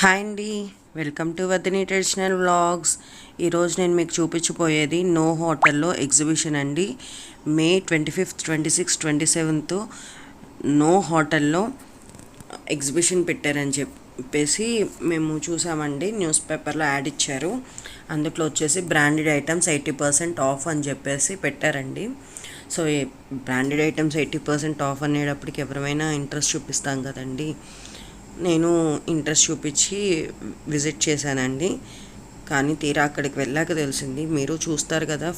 Hi అండి. Welcome to Vadini traditional vlogs. ఈరోజు నేను మీకు చూపించబోయేది నో హోటల్లో ఎగ్జిబిషన్ అండి. May twenty fifth twenty six twenty seventh no హోటల్లో ఎగ్జిబిషన్ పెట్టారని చెప్పేసి మేము చూసామండి. న్యూస్ పేపర్లో యాడ్ ఇచ్చారు. అందులో వచ్చేసి branded items eighty percent off అని చెప్పేసి పెట్టారండి. So branded items eighty percent off అనేటప్పటికి ఎవరైనా ఇంట్రెస్ట్ చూపిస్తాం కదండి. నేను ఇంట్రెస్ట్ చూపించి విజిట్ చేశానండి. కానీ తీరా అక్కడికి వెళ్ళాక తెలిసింది మీరు చూస్తారు కదా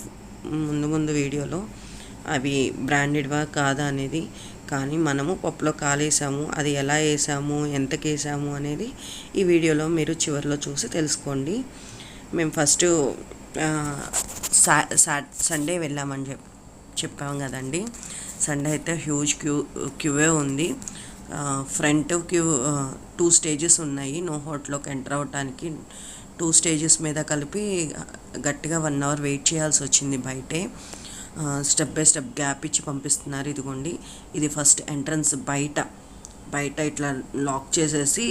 ముందు ముందు వీడియోలో అవి బ్రాండెడ్వా కాదా అనేది. కానీ మనము పప్పులో కాలేసాము అది ఎలా వేసాము ఎంతకి వేసాము అనేది ఈ వీడియోలో మీరు చివరిలో చూసి తెలుసుకోండి. మేము ఫస్ట్ సండే వెళ్ళామని చెప్ చెప్పాం కదండి. సండే అయితే హ్యూజ్ క్యూ క్యూవే ఉంది. ఫ్రంట్ క్యూ టూ స్టేజెస్ ఉన్నాయి. నో హోటల్లోకి ఎంటర్ అవ్వటానికి టూ స్టేజెస్ మీద కలిపి గట్టిగా వన్ అవర్ వెయిట్ చేయాల్సి వచ్చింది బయటే. స్టెప్ బై స్టెప్ గ్యాప్ ఇచ్చి పంపిస్తున్నారు ఇదిగోండి. ఇది ఫస్ట్ ఎంట్రన్స్ బయట. బయట ఇట్లా లాక్ చేసేసి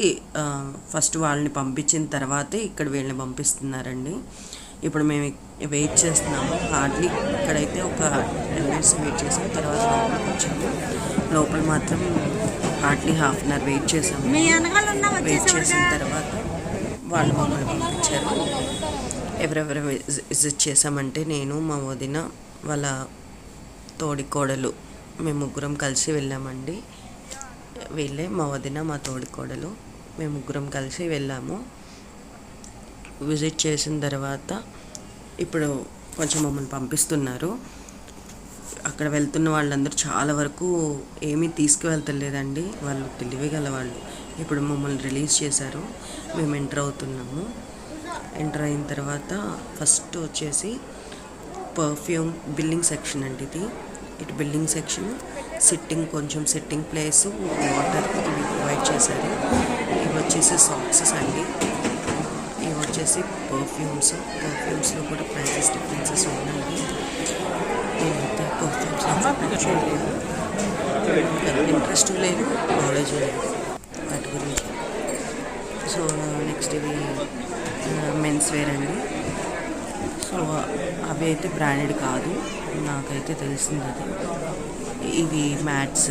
ఫస్ట్ వాళ్ళని పంపించిన తర్వాతే ఇక్కడ వీళ్ళని పంపిస్తున్నారండి. ఇప్పుడు మేము వెయిట్ చేస్తున్నాము. హార్డ్లీ ఇక్కడైతే ఒక టెన్ మినిట్స్ వెయిట్ చేసాం. తర్వాత లోపలికి లోపల మాత్రం hardly half an hour wait చేసాము. వెయిట్ చేసిన తర్వాత వాళ్ళు మమ్మల్ని పంపించారు. ఎవరెవరు విజిట్ చేసామంటే నేను మా వదిన వాళ్ళ తోడి కోడలు. మేము ముగ్గురం కలిసి వెళ్ళామండి. వీళ్ళే మా వదిన మా తోడి కోడలు. మేము ముగ్గురం కలిసి వెళ్ళాము. విజిట్ చేసిన తర్వాత ఇప్పుడు కొంచెం మమ్మల్ని పంపిస్తున్నారు. అక్కడ వెళ్తున్న వాళ్ళందరూ చాలా వరకు ఏమీ తీసుకువెళ్తలేదండి. వాళ్ళు తెలివి గల వాళ్ళు ఇప్పుడు మమ్మల్ని రిలీజ్ చేశారు. మేము ఎంటర్ అవుతున్నాము. ఎంటర్ అయిన తర్వాత ఫస్ట్ వచ్చేసి పర్ఫ్యూమ్ బిల్డింగ్ సెక్షన్ అండి ఇది. ఇటు బిల్డింగ్ సెక్షన్ సిట్టింగ్ కొంచెం సిట్టింగ్ ప్లేస్ వాటర్ ఇవి ప్రొవైడ్ చేశారు. ఇవి వచ్చేసి సాక్సెస్ అండి. ఇవి వచ్చేసి పర్ఫ్యూమ్స్. పర్ఫ్యూమ్స్లో కూడా ప్రైసెస్ డిఫరెన్సెస్ ఉన్నాయి. నేనైతే పర్ఫ్యూమ్స్ ఇంట్రెస్ట్ లేదు నాలెడ్జ్ లేదు వాటి గురించి సో నెక్స్ట్ ఇవి మెన్స్ వేర్ అండి సో అవి అయితే బ్రాండెడ్ కాదు. నాకైతే తెలిసింది అది. ఇవి మ్యాట్స్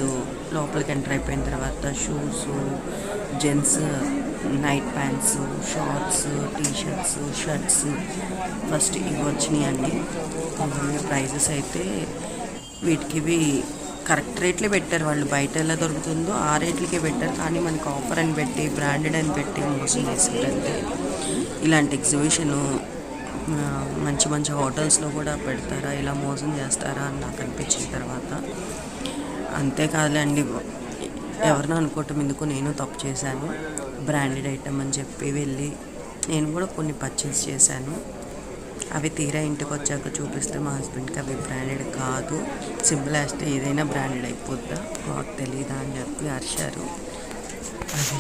లోపలికి ఎంటర్ అయిపోయిన తర్వాత shoes gents night pants shorts t shirts shirts first ఇవి వచ్చినాయి అండి. ప్రైజెస్ అయితే వీటికి ఇవి కరెక్ట్ రేట్లే పెట్టారు వాళ్ళు. బయట ఎలా దొరుకుతుందో ఆ రేట్లకే పెట్టారు. కానీ మనకు ఆఫర్ అని పెట్టి బ్రాండెడ్ అని పెట్టి మోసం చేసారంటే ఇలాంటి ఎగ్జిబిషను మంచి మంచి హోటల్స్లో కూడా పెడతారా? ఇలా మోసం చేస్తారా? అని నాకు అనిపించిన తర్వాత అంతేకాదులేండి ఎవరినో అనుకోవటం ఎందుకు నేను తప్పు చేశాను. బ్రాండెడ్ ఐటమ్ అని చెప్పి వెళ్ళి నేను కూడా కొన్ని పర్చేస్ చేశాను. అవి తీరా ఇంటికి వచ్చాక చూపిస్తే మా హస్బెండ్కి అవి బ్రాండెడ్ కాదు. సింపుల్ వేస్తే ఏదైనా బ్రాండెడ్ అయిపోద్దా? మాకు తెలియదా అని చెప్పి అరిచారు అది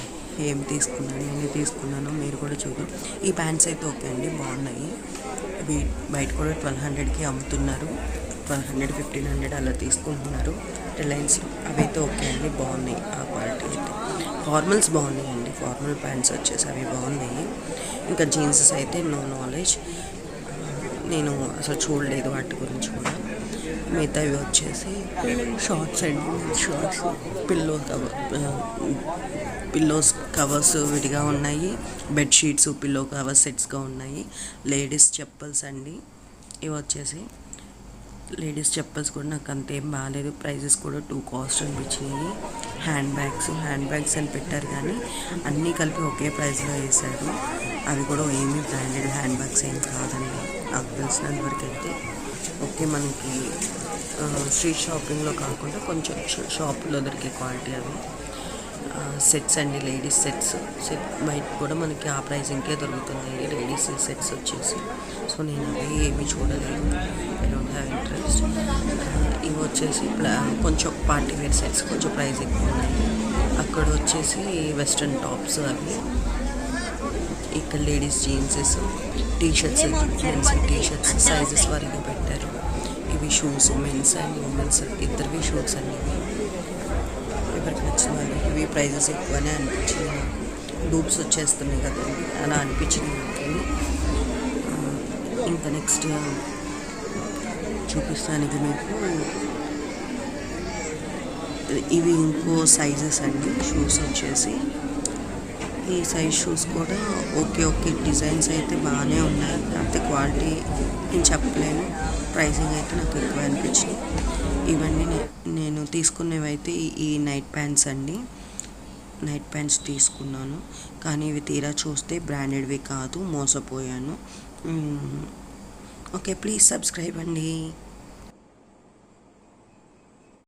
ఏం తీసుకున్నాను ఎన్ని తీసుకున్నాను మీరు కూడా చూద్దాం. ఈ ప్యాంట్స్ అయితే ఓకే అండి బాగున్నాయి. ఇవి బయట కూడా ట్వెల్వ్ హండ్రెడ్కి అమ్ముతున్నారు. ట్వెల్వ్ హండ్రెడ్ ఫిఫ్టీన్ హండ్రెడ్ అలా తీసుకుంటున్నారు. రిలయన్స్లో అవి అయితే ఓకే అండి బాగున్నాయి ఆ క్వాలిటీ అయితే. ఫార్మల్స్ బాగున్నాయి అండి ఫార్మల్ ప్యాంట్స్ వచ్చేసి అవి బాగున్నాయి. ఇంకా జీన్సెస్ అయితే నో నాలెడ్జ్ నేను అసలు చూడలేదు వాటి గురించి కూడా. మిగతావి వచ్చేసి షార్ట్స్ అండి shorts pillow cover pillows covers విడిగా ఉన్నాయి. బెడ్షీట్స్ పిల్లో కవర్స్ సెట్స్గా ఉన్నాయి. లేడీస్ చెప్పల్స్ అండి. ఇవి వచ్చేసి లేడీస్ చెప్పల్స్ కూడా నాకు అంతేం బాగాలేదు. ప్రైజెస్ కూడా టూ కాస్ట్ అనిపించినాయి. హ్యాండ్ బ్యాగ్స్ హ్యాండ్ బ్యాగ్స్ అని పెట్టారు కానీ అన్నీ కలిపి ఒకే ప్రైస్లో వేశారు. అవి కూడా ఏమీ బ్రాండెడ్ హ్యాండ్ బ్యాగ్స్ ఏం కాదండి. నాకు తెలిసినంత వరకు అయితే ఓకే మనకి స్ట్రీట్ షాపింగ్లో కాకుండా కొంచెం షాపులో దొరికే క్వాలిటీ అవి. సెట్స్ అండి లేడీస్ సెట్స్. సెట్ బయట కూడా మనకి ఆ ప్రైజింగ్కే దొరుకుతున్నాయి. లేడీస్ సెట్స్ వచ్చేసి. సో నేను అవి ఏమీ చూడలేదు. ఐ డోంట్ హ్యావ్ ఇంట్రెస్ట్ ఇవి వచ్చేసి కొంచెం పార్టీ వేర్ సెట్స్ కొంచెం ప్రైస్ ఎక్కువ ఉన్నాయి. అక్కడ వచ్చేసి వెస్ట్రన్ టాప్స్ అవి. ఇక్కడ ladies jeanses T shirts men's T shirts sizes వరకు పెట్టారు. ఇవి షూస్ మెన్స్ అండ్ ఉమెన్స్ ఇద్దరివి షూస్ అండి ఇవి. ఎవరికి నచ్చిన వాళ్ళకి ఇవి ప్రైజెస్ ఎక్కువనే అనిపించింది నాకు. డూప్స్ వచ్చేస్తున్నాయి కదండి అలా అనిపించింది నాకు ఇంకా నెక్స్ట్ చూపిస్తానికి మీకు. ఇవి ఇంకో సైజెస్ అండి. షూస్ వచ్చేసి ఈ సైజ్ షూస్ కూడా ఓకే ఓకే డిజైన్స్ అయితే బాగానే ఉన్నాయి. కాకపోతే క్వాలిటీ నేను చెప్పలేను. ప్రైసింగ్ అయితే నాకు ఎక్కువ అనిపించింది. ఇవన్నీ నేను తీసుకునేవి అయితే ఈ- నైట్ ప్యాంట్స్ అండి. నైట్ ప్యాంట్స్ తీసుకున్నాను. కానీ ఇవి తీరా చూస్తే బ్రాండెడ్వి కాదు మోసపోయాను. ఓకే ప్లీజ్ సబ్స్క్రైబ్ అండి.